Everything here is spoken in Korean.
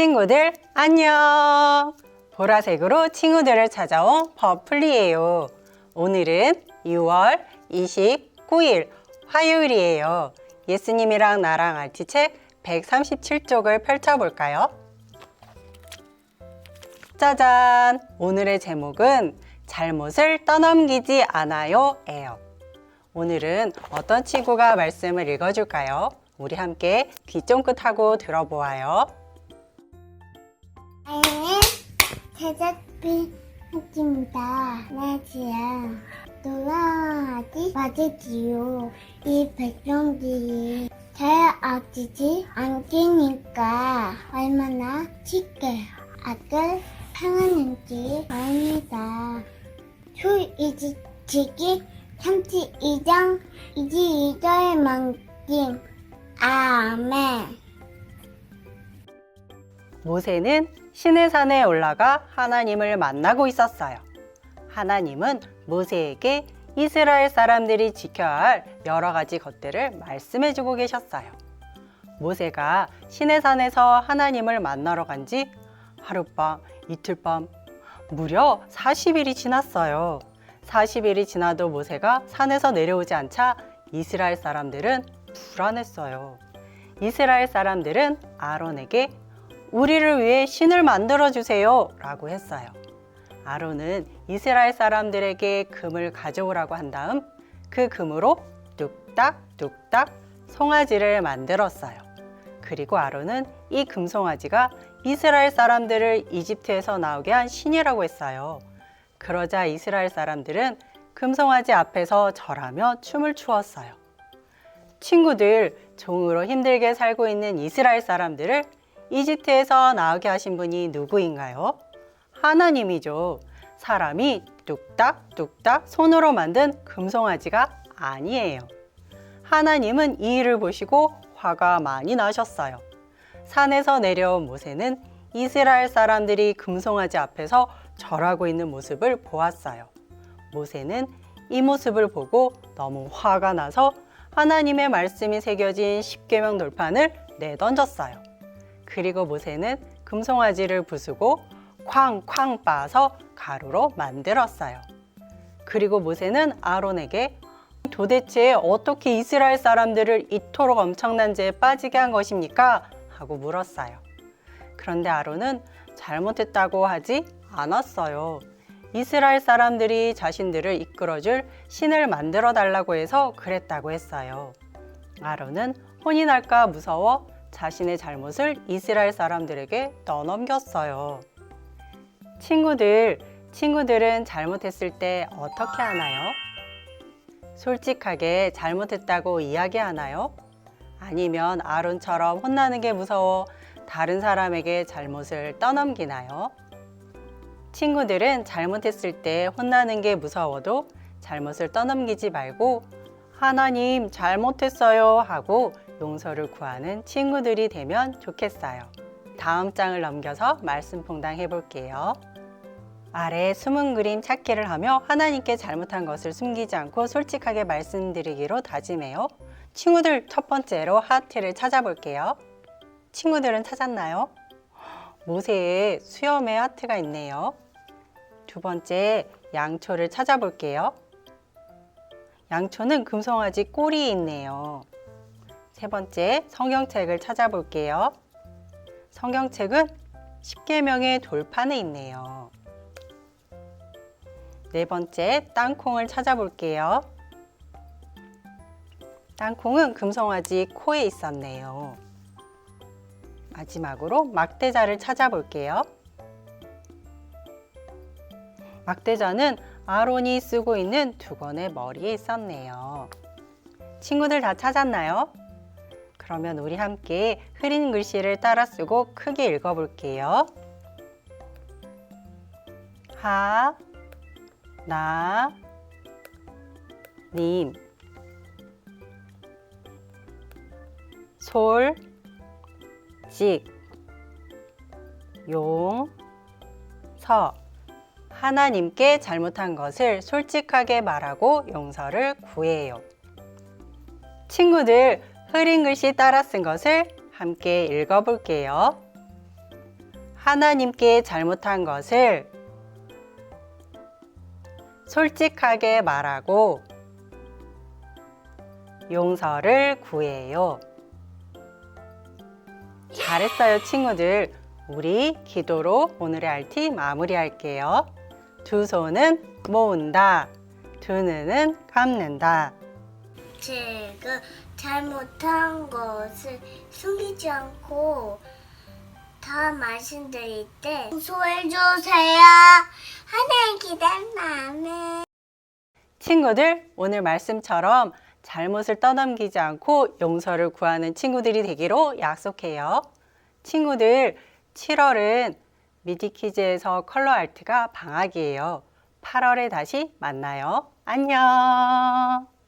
친구들 안녕! 보라색으로 친구들을 찾아온 버플리예요. 오늘은 6월 29일 화요일이에요. 예수님이랑 나랑 알티책 137쪽을 펼쳐볼까요? 짜잔! 오늘의 제목은 잘못을 떠넘기지 않아요 예요. 오늘은 어떤 친구가 말씀을 읽어줄까요? 우리 함께 귀 쫑긋하고 들어보아요. 아이는 제작비 학입니다. 나지야. 돌아가지 마시지요. 이 백성들이 잘 아지지 않으니까 얼마나 쉽게 악을 행하는지 압니다. 출이지기 32장 22절 만큼 아멘. 모세는 신의 산에 올라가 하나님을 만나고 있었어요. 하나님은 모세에게 이스라엘 사람들이 지켜야 할 여러 가지 것들을 말씀해 주고 계셨어요. 모세가 신의 산에서 하나님을 만나러 간 지 하룻밤, 이틀밤, 무려 40일이 지났어요. 40일이 지나도 모세가 산에서 내려오지 않자 이스라엘 사람들은 불안했어요. 이스라엘 사람들은 아론에게 우리를 위해 신을 만들어 주세요 라고 했어요. 아론은 이스라엘 사람들에게 금을 가져오라고 한 다음 그 금으로 뚝딱뚝딱 송아지를 만들었어요. 그리고 아론은 이 금송아지가 이스라엘 사람들을 이집트에서 나오게 한 신이라고 했어요. 그러자 이스라엘 사람들은 금송아지 앞에서 절하며 춤을 추었어요. 친구들, 종으로 힘들게 살고 있는 이스라엘 사람들을 이집트에서 나오게 하신 분이 누구인가요? 하나님이죠. 사람이 뚝딱뚝딱 손으로 만든 금송아지가 아니에요. 하나님은 이 일을 보시고 화가 많이 나셨어요. 산에서 내려온 모세는 이스라엘 사람들이 금송아지 앞에서 절하고 있는 모습을 보았어요. 모세는 이 모습을 보고 너무 화가 나서 하나님의 말씀이 새겨진 십계명 돌판을 내던졌어요. 그리고 모세는 금송아지를 부수고 쾅쾅 빻아서 가루로 만들었어요. 그리고 모세는 아론에게 도대체 어떻게 이스라엘 사람들을 이토록 엄청난 죄에 빠지게 한 것입니까? 하고 물었어요. 그런데 아론은 잘못했다고 하지 않았어요. 이스라엘 사람들이 자신들을 이끌어줄 신을 만들어 달라고 해서 그랬다고 했어요. 아론은 혼이 날까 무서워 자신의 잘못을 이스라엘 사람들에게 떠넘겼어요. 친구들, 친구들은 잘못했을 때 어떻게 하나요? 솔직하게 잘못했다고 이야기하나요? 아니면 아론처럼 혼나는 게 무서워 다른 사람에게 잘못을 떠넘기나요? 친구들은 잘못했을 때 혼나는 게 무서워도 잘못을 떠넘기지 말고 하나님 잘못했어요 하고 용서를 구하는 친구들이 되면 좋겠어요. 다음 장을 넘겨서 말씀 퐁당 해볼게요. 아래 숨은 그림 찾기를 하며 하나님께 잘못한 것을 숨기지 않고 솔직하게 말씀드리기로 다짐해요. 친구들 첫 번째로 하트를 찾아볼게요. 친구들은 찾았나요? 모세의 수염에 하트가 있네요. 두 번째 양초를 찾아볼게요. 양초는 금송아지 꼬리에 있네요. 세 번째 성경책을 찾아볼게요. 성경책은 십계명의 돌판에 있네요. 네 번째 땅콩을 찾아볼게요. 땅콩은 금송아지 코에 있었네요. 마지막으로 막대자를 찾아볼게요. 막대자는 아론이 쓰고 있는 두건의 머리에 있었네요. 친구들 다 찾았나요? 그러면 우리 함께 흐린 글씨를 따라 쓰고 크게 읽어볼게요. 하, 나, 님, 솔, 직, 용, 서. 하나님께 잘못한 것을 솔직하게 말하고 용서를 구해요. 친구들, 흐린 글씨 따라 쓴 것을 함께 읽어볼게요. 하나님께 잘못한 것을 솔직하게 말하고 용서를 구해요. 잘했어요, 친구들. 우리 기도로 오늘의 알티 마무리할게요. 두 손은 모은다. 두 눈은 감는다. 제가 잘못한 것을 숨기지 않고 다 말씀드릴 때 용서해주세요. 하나님 기다린 마음에 친구들, 오늘 말씀처럼 잘못을 떠넘기지 않고 용서를 구하는 친구들이 되기로 약속해요. 친구들, 7월은 미디키즈에서 컬러 아트가 방학이에요. 8월에 다시 만나요. 안녕!